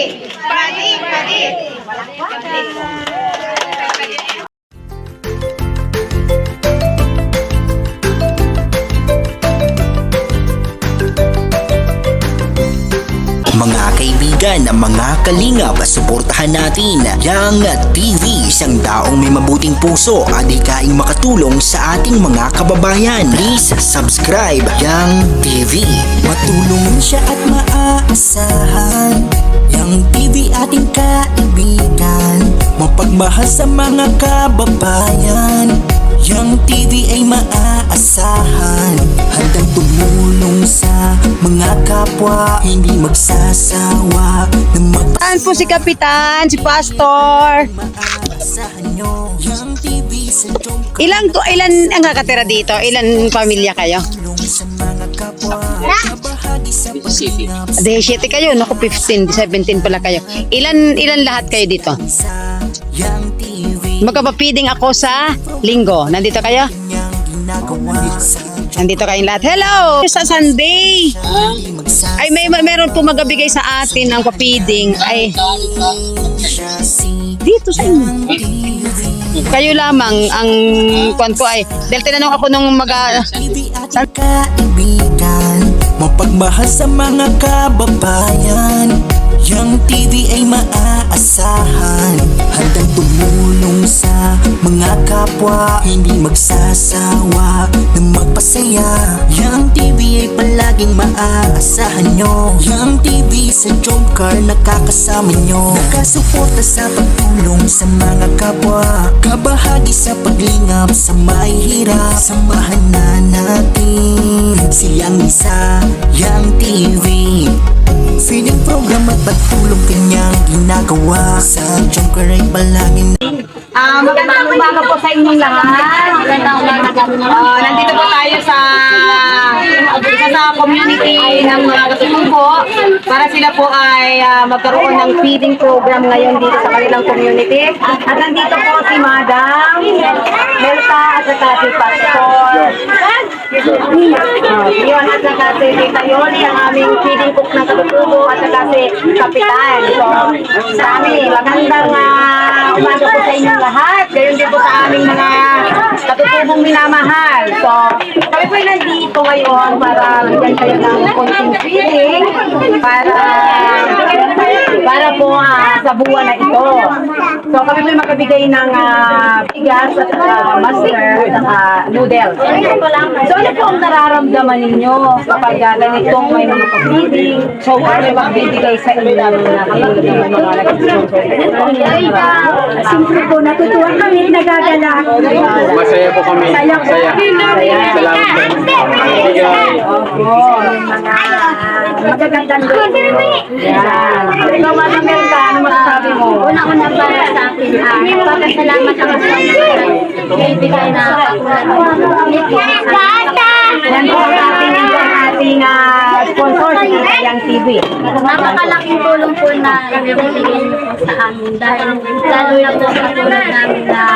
Padi, padi. Mga kaibigan, mga kalingap, suportahan natin Yang TV, isang daong may mabuting puso at ikaing makatulong sa ating mga kababayan. Please subscribe Yang TV. Matulungin siya at maaasahan. Mapagmahal sa mga kababayan. Yang TV ay maaasahan Handang tumulong sa mga kapwa Hindi magsasawa na Saan po si Kapitan, si Pastor? magpaasahan nyo TV sa Ilan, ko- ilan ang kakatira dito? Ilan pamilya kayo? sa mga kapwa Kabahagi sa paglingap 17 kayo, naku 15, 17 pala kayo. Ilan ilan lahat kayo dito? sa Magkapapiding ako sa linggo. Nandito kayo? Sa Nandito kayong lahat. Hello! Sa Sunday! Ay, may, may meron po magabigay sa atin ng papiding. Ay, dito sa inyo. Kayo lamang ang kwan ko ay dahil tinanong ako nung mag TV at kaibigan Mapagmahal sa mga kababayan Yang TV ay maaasahan. Handang tumulong sa mga kapwa. Hindi magsasawa na magpasaya. Yang TV ay palaging maaasahan nyo. Yang TV sa job car nakakasama nyo. Nakasuporta sa pagtulong sa mga kapwa. Kabahagi sa paglingap sa mahihirap Samahan na natin Siyang isa, Yang TV Feeding program at pagtulong kanyang ginagawa. Sa job car ay palaging Ah, magandang umaga po sa inyong lahat. Magandang umaga. Ah, nandito po tayo sa isa sa community ng mga katutubo para sila po ay ah, magkaroon ng feeding program ngayon dito sa kanilang community. At nandito po si Madam Melta at saka si Pastor. Ah, yun, at saka si Tita Yoli, ang aming feeding cook ng katutubo at saka si Kapitan. So, sa amin, magandang ah, umaga po sa inyong lahat. Gayon din po sa aming mga katutubong minamahal. So, kami po nandito ngayon para bigyan kayo ng konting feeling para para po ah, sa buwan na ito. So, kami po ay magbibigay ng bigas at uh, master at uh, noodles. So, ano po ang nararamdaman ninyo kapag uh, ganitong may mga feeding? So, ano may magbibigay sa inyo na kapag may mga nag-sponsor? Siyempre po, natutuwa kami, nagagala. Masaya po kami. Masaya po. Masaya. Salamat po. Mga magagandang loob. Yan. Ikaw, Madam Melka, ano masasabi mo? Una-una para sa akin, ah, nagpapasalamat ako sa sa nagbibigay na Yan po ang ating, ang ating ah, sponsor, si Yang TV. Napakalaking tulong po na ibibigay niyo po sa amin dahil lalo na po sa tulong namin na.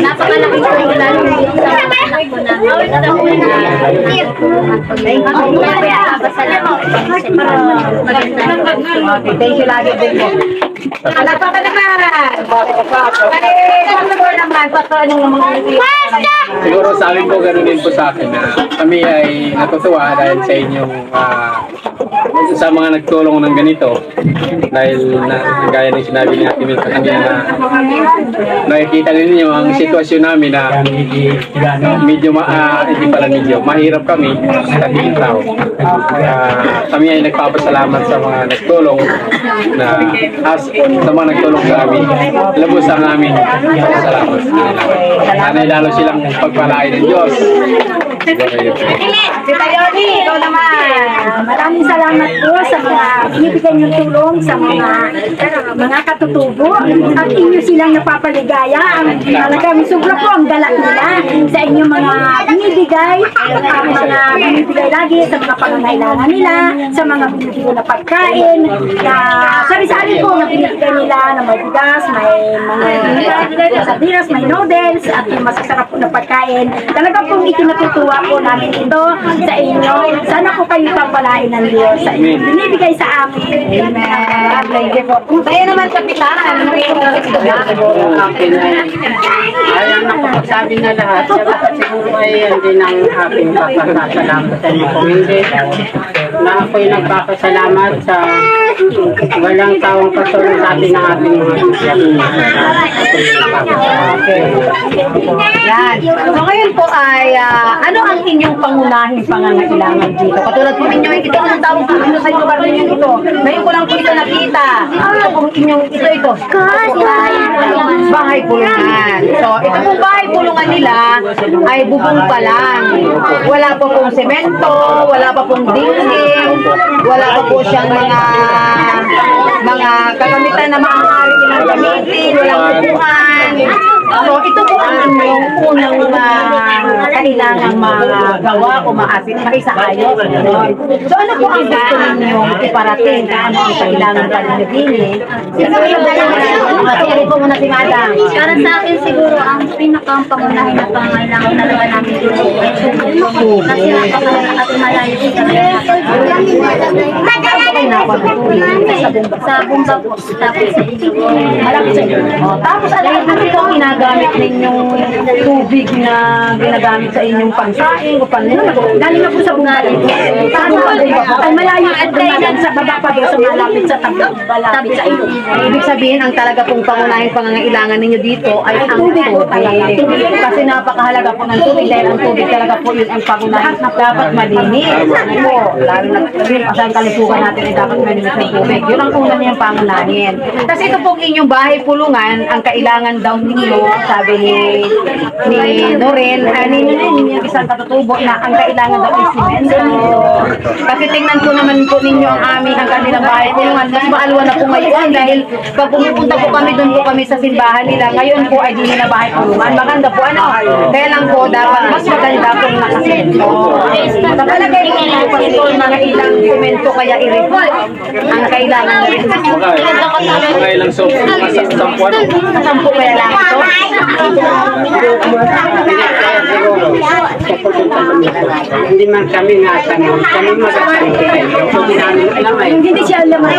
Napakalaking tulong lalo dito sa mga anak po namin. Thank you. Lagi din po. Anak ko ka naman! Siguro sa amin po ganun din po sa akin na kami ay natutuwa dahil sa inyong ah, sa mga nagtulong ng ganito. Dahil na gaya ng sinabi ni Ate Mil sa kanina na nakikita ninyo ang sitwasyon namin na medyo ma, hindi pala medyo mahirap kami sa tingin tao. Ah, kami ay nagpapasalamat sa mga nagtulong na as sa mga nagtulong sa amin. Lubos ang amin salamat sa kanila sana'y lalo silang pagpalain ng Diyos Si Tayoni, ikaw naman. Maraming salamat po sa mga binibigay niyong tulong sa mga mga katutubo at inyo silang napapaligaya. Ang talagang sobra po ang galak nila sa inyong mga binibigay, ang mga binibigay lagi sa mga pangangailangan nila, sa mga binibigay na pagkain, na sari-sari po na binibigay nila na may bigas, may mga sardinas, may noodles, at yung masasarap po na pagkain. Talaga pong ikinatutuwa po namin ito sa inyo. Sana po kayo papalain ng Diyos sa inyo. Binibigay sa amin. Amen. Kaya naman, Kapitan, ano po yung akin ay ay ang nakapagsabi na lahat siguro ay hindi ng aking papasalamat sa inyo hindi na ako'y nagpapasalamat sa walang tawang katulong sa atin ng ating mga Yan. So ngayon po ay, ah, ano ang inyong pangunahing pangangailangan dito? Katulad po ninyo, ito ang tawag po sa lugar ninyo ito. Ngayon ko lang po ito nakita. Ito po inyong, ito ito. Bahay pulungan. So, ito pong bahay pulungan nila ay bubong pa lang. Wala pa pong semento, wala pa pong dingding, wala pa po siyang mga mga kagamitan na maaari nilang gamitin, walang upuan. So, ito po ang inyong unang uh, kailangang magawa o maasin, maisaayos. So, ano po ang gusto ninyong iparating? Ano ang kailangan pa ninyo din? Siguro yung Sige po muna si Madam. Para sa akin siguro ang pinakang pangunahin na pangailangan talaga namin dito. Kasi napakalaga at malayo sa bumba po. Tapos sa inyo. Malaki sa. Oh, tapos ano po ang ginagamit ninyong tubig na ginagamit sa inyong pangsaing o paano? Galing na po sa bunga ito. Tama ay malayo at dumagan sa baba pa doon sa malapit sa tabi, malapit sa iyo. Ibig sabihin, ang talaga pong pangunahing pangangailangan ninyo dito ay ang tubig. Kasi napakahalaga po ng tubig dahil ang tubig talaga po yun ang pangunahing dapat malinis. Ano po, lalo na yun, kasi ang kalusugan natin ay dapat malinis ng tubig. Yun ang una niyang pangunahin. Kasi ito pong inyong bahay pulungan, ang kailangan daw ninyo, sabi ni ni Norel, uh, ni ninyo isang katutubo na ang kailangan daw ay simento. Kasi tingnan ko naman po ninyo ang aming ang kanilang bahay pulungan. Mas maalwa na po ngayon dahil pag pumupunta po kami doon po kami sa simbahan nila, ngayon po ay di na bahay pulungan. Maganda po ano. Kaya lang po dapat mas maganda nakasimento. Po ninyo pa ito mga ilang simento kaya i-report ang kailangan na rin. Mga ilang soap, mga sa- sampu ano. Kaya lang ito. hindi man kami nga tanong kami magatanong kung namin alam ay Hindi siya alam ay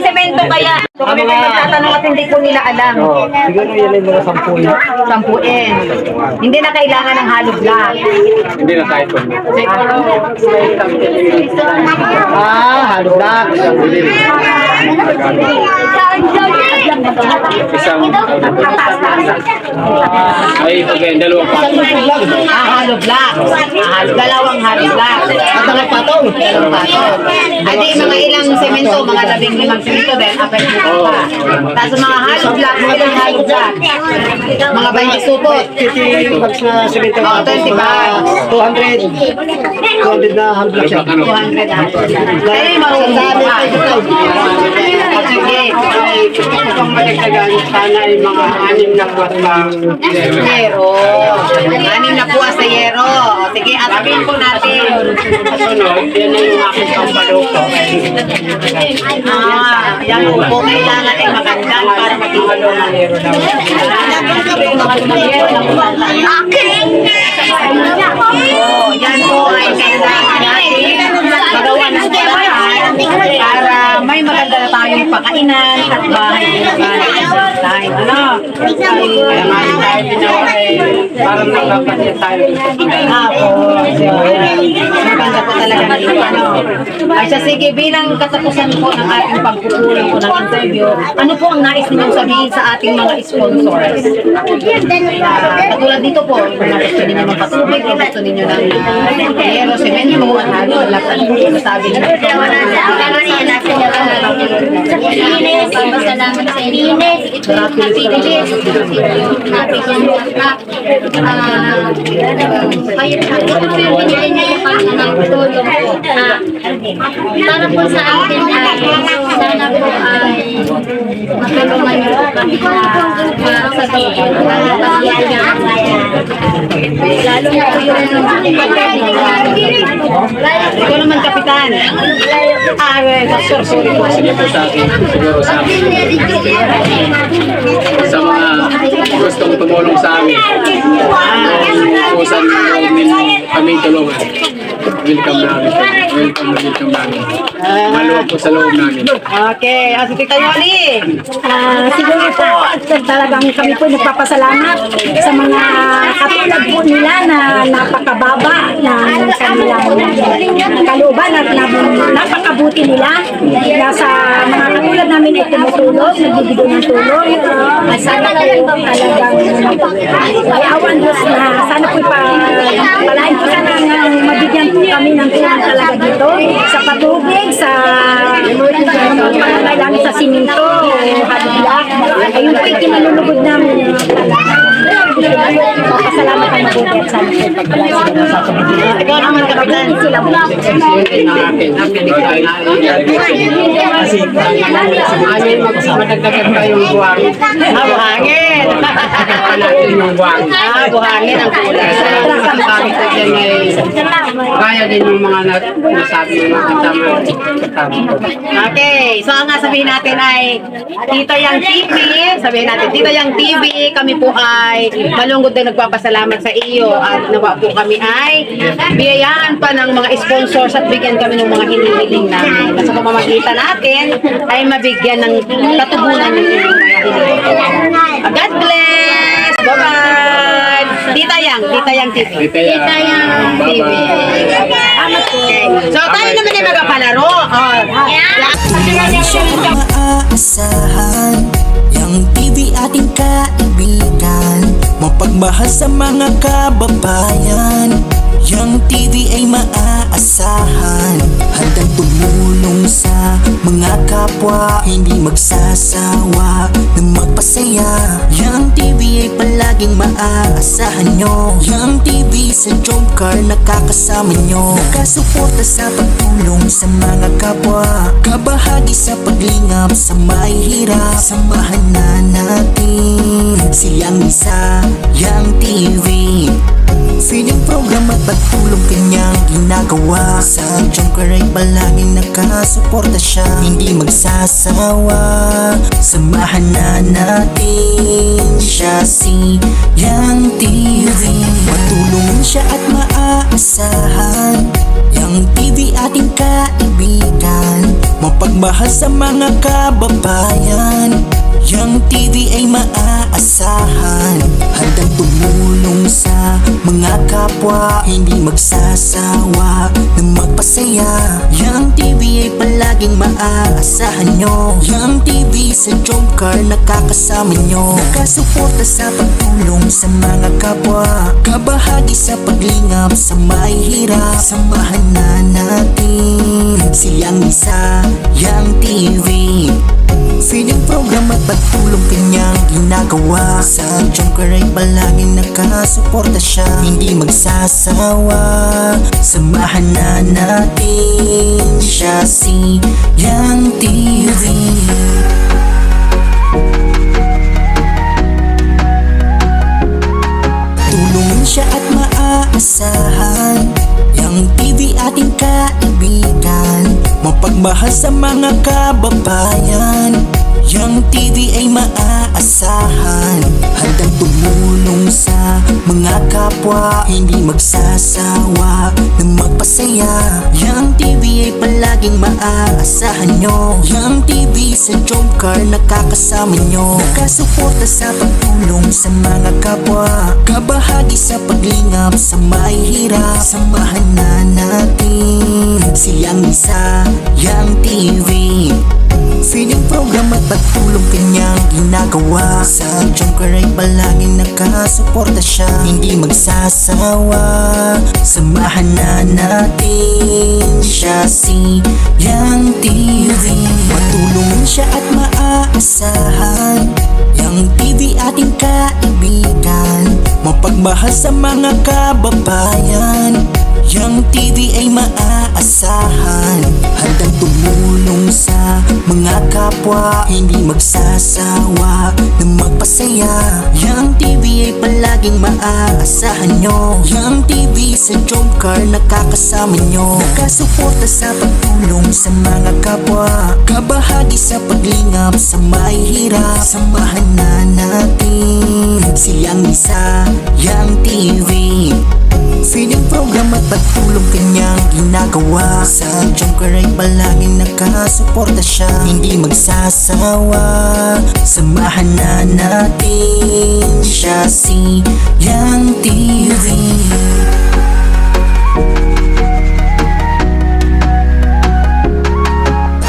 semento kaya? So kami may magtatanong at hindi po nila alam. siguro yan ay mga sampuin Sampuin. Hindi na kailangan ng halo block. Hindi na kahit ah halulak isang ay okay, dalawang pa. Ah, halo block. Ah, halo, dalawang halo block. At mga patong. Dalawang patong. At di mga ilang semento, mga labing limang semento din, apat na pa. Tapos mga halo block, mga ilang halo block. Mga 20 supot. bags na simento Oh, 20 bags. 200 200 na halulak siya 200 halo block. Kaya yung marunong pa. Sige. Kung madagdagan, sana ay mga anim na buwan lang. Yero. Anim na po sa yero. Sige, atapin po natin. Sunod, yan na yung aking pampaluto. Ah, yan po kailangan ay maganda para maging ano na yero daw. Oh, yan po ay kailangan natin magawa ng paraan para may maganda na tayong pakainan at bahay naman. Tayo, ano? Kaya nga rin tayo ginawa ay parang nagpapansin tayo dito. Apo, maganda po talaga dito. Ano? Ay siya, sige, bilang katapusan po ng ating pagpupulong po ng interview, ano po ang nais ninyong sabihin sa ating mga sponsors? Ah, katulad dito po, kung gusto ninyo magpatubig, kung gusto ninyo ng yero, semento, at halo, lahat po sabi ninyo. Linis, salamat sa linis. Ito yung happy linis. Happy Ah, kaya ito po yung binigyan niyo po kami ng tulong po. Para po sa atin ay sana po ay matulungan niyo po kami na yung mga pagbibigan. Lalo na po yung Ikaw naman, Kapitan. Ah, sorry, sorry po. Sige po sa akin, siguro sa akin. Sa mga gustong tumulong sa amin. Kung saan namin kami tulungan. Welcome namin. Welcome na welcome namin. Maluwag po sa loob namin. Okay, ah, si Tita Yoli. Ah, siguro po talagang kami po nagpapasalamat sa mga katulad po nila na napakababa ng kanilang kalooban at nap- napakabuti nila na sa mga katulad namin ay tumutulong, nagbibigay ng tulong at sana po talagang may awan Diyos na sana po pa palain po sana na mabigyan po kami ng tulong talaga dito sa patubig, sa pangangailangan sa siminto, hadla. Ayun po yung kinalulugod namin. Pasalamat ang mabuti at sana po pagpalain sa Ikaw naman, Kapitan. sila po. Kasi amin madagdagan pa yung buwang. Ah, buhangin. Ah, buhangin ang kulay. Ang sabi ko dyan ay kaya din yung mga na- nasabi ng mga tama. Okay, so ang nga sabihin natin ay Tito Yang TV, sabihin natin Tito Yang TV, kami po ay malungkot na nagpapasalamat sa iyo at nawa po kami ay biyayaan pa ng mga sponsors at bigyan kami ng mga hinihiling namin. Sa pamamagitan natin ay mabigyan ng katugunan ng God bless! Bye-bye! Tita Yang, Tita Yang TV. Tita Yang. Tita Yang TV. Okay. So tayo naman ay magpapalaro. Oh. Maaasahan Yang TV ating kaibigan Mapagmahal sa mga kababayan Yang TV ay maaasahan Handang tumulong sa mga kapwa Hindi magsasawa na magpasaya. Yang TV ay palaging maaasahan nyo. Yang TV sa job car nakakasama nyo. Nakasuporta sa pagtulong sa mga kapwa. Kabahagi sa paglingap sa mahihirap. Samahan na natin silang isa. Yang TV Feeling program at pagtulong kanyang ginagawa. Sa Jumper ay palaging nakasuporta siya. Hindi magsasawa. Samahan na natin siya. Si Yang TV Matulungan siya at maaasahan. Yang TV ating kaibigan. Mapagmahal sa mga kababayan Yang TV ay maaasahan. Handang tumulong sa mga kapwa. Hindi magsasawa na magpasaya. Yang TV ay palaging maaasahan nyo. Yang TV sa job car nakakasama nyo. Nakasuporta sa pagtulong sa mga kapwa. Kabahagi sa paglingap sa mahihirap Samahan na natin silang isa. Yang TV Feeling program at pagtulong kanyang ginagawa? Sa Jumper ay palaging nakasuporta siya? Hindi magsasawa. Samahan na natin siya si Yang TV Tulungan siya at maaasahan. Yang TV ating kaibigan Mapagmahal sa mga kababayan. Yang TV ay maaasahan. Handang tumulong sa mga kapwa. Hindi magsasawa na magpasaya. Yang TV ay palaging maaasahan nyo. Yang TV sa job car nakakasama nyo. Nakasuporta sa pagtulong sa mga kapwa. Kabahagi sa paglingap sa mahihirap Samahan na ginagawa Sa Jumper ay palaging nakasuporta siya. Hindi magsasawa. Samahan na natin siya si Yang TV Matulungan siya at maaasahan. Yang TV ating kaibigan. Mapagmahal sa mga kababayan Yang TV ay maaasahan. Handang tumulong sa mga kapwa. Hindi magsasawa na magpasaya. Yang TV ay palaging maaasahan nyo. Yang TV sa job car nakakasama nyo. Nakasuporta sa pagtulong sa mga kapwa. Kabahagi sa paglingap sa mahihirap Samahan na natin silang isa. Yang TV Feeding program at pagtulong kanyang ginagawa. Sa Junker ay palaging nakasuporta siya. Hindi magsasawa. Samahan na natin siya si Yang TV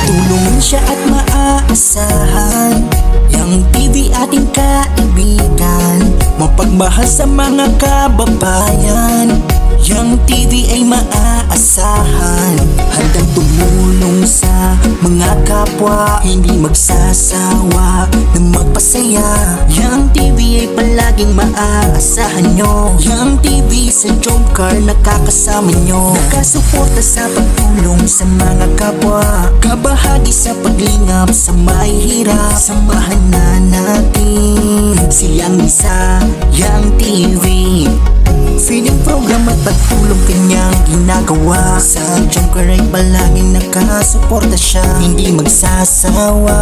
Tulungan siya at maaasahan. Yang TV ating kaibigan Mapagmahal sa mga kababayan. Yang TV ay maaasahan. Handang tumulong sa mga kapwa. Hindi magsasawa na magpasaya Yang TV ay palaging maaasahan nyo. Yang TV sa job car nakakasama nyo. Nakasuporta sa pagtulong sa mga kapwa. Kabahagi sa paglingap sa mahihirap. Samahan na natin silang isa Yang TV Feeding program at pagtulong kanyang ginagawa. Sa Junker ay palaging nakasuporta siya. Hindi magsasawa.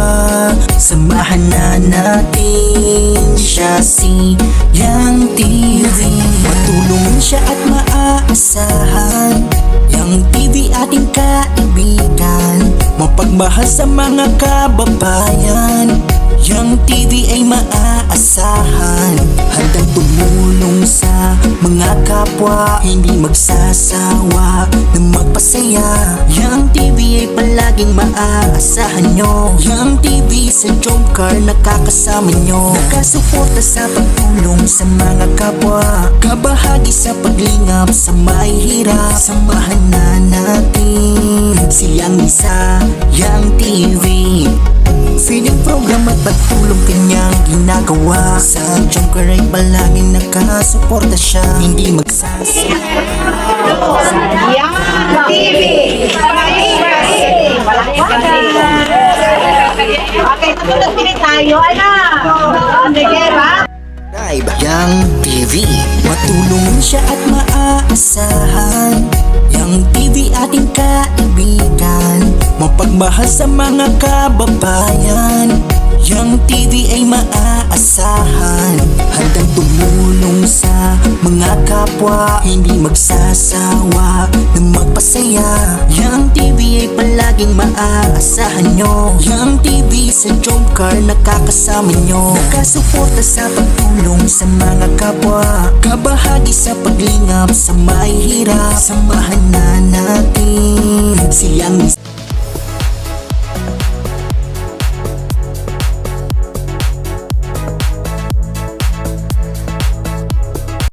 Samahan na natin siya si Yang TV Matulungan siya at maaasahan Yang TV ating kaibigan. Mapagmahal sa mga kababayan Yang TV ay maaasahan. Handang tumulong sa mga kapwa. Hindi magsasawa na magpasaya. Yang TV ay palaging maaasahan nyo. Yang TV sa job car nakakasama nyo. Nakasuporta sa pagtulong sa mga kapwa. Kabahagi sa paglingap sa mahihirap Samahan na natin silang isa. Yang TV ginagawa Sa Junker ay palaging nakasuporta siya Hindi magsasawa Yang TV. Okay, tumunod din tayo. Ano? Sige, Yang TV Matulungan siya at maaasahan Yang TV ating kaibigan Mapagmahal sa mga kababayan Yang TV ay maaasahan. Handang tumulong sa mga kapwa. Hindi magsasawa na magpasaya. Yang TV ay palaging maaasahan nyo. Yang TV sa job car nakakasama nyo. Nakasuporta sa pagtulong sa mga kapwa. Kabahagi sa paglingap sa mahihirap Samahan na natin silang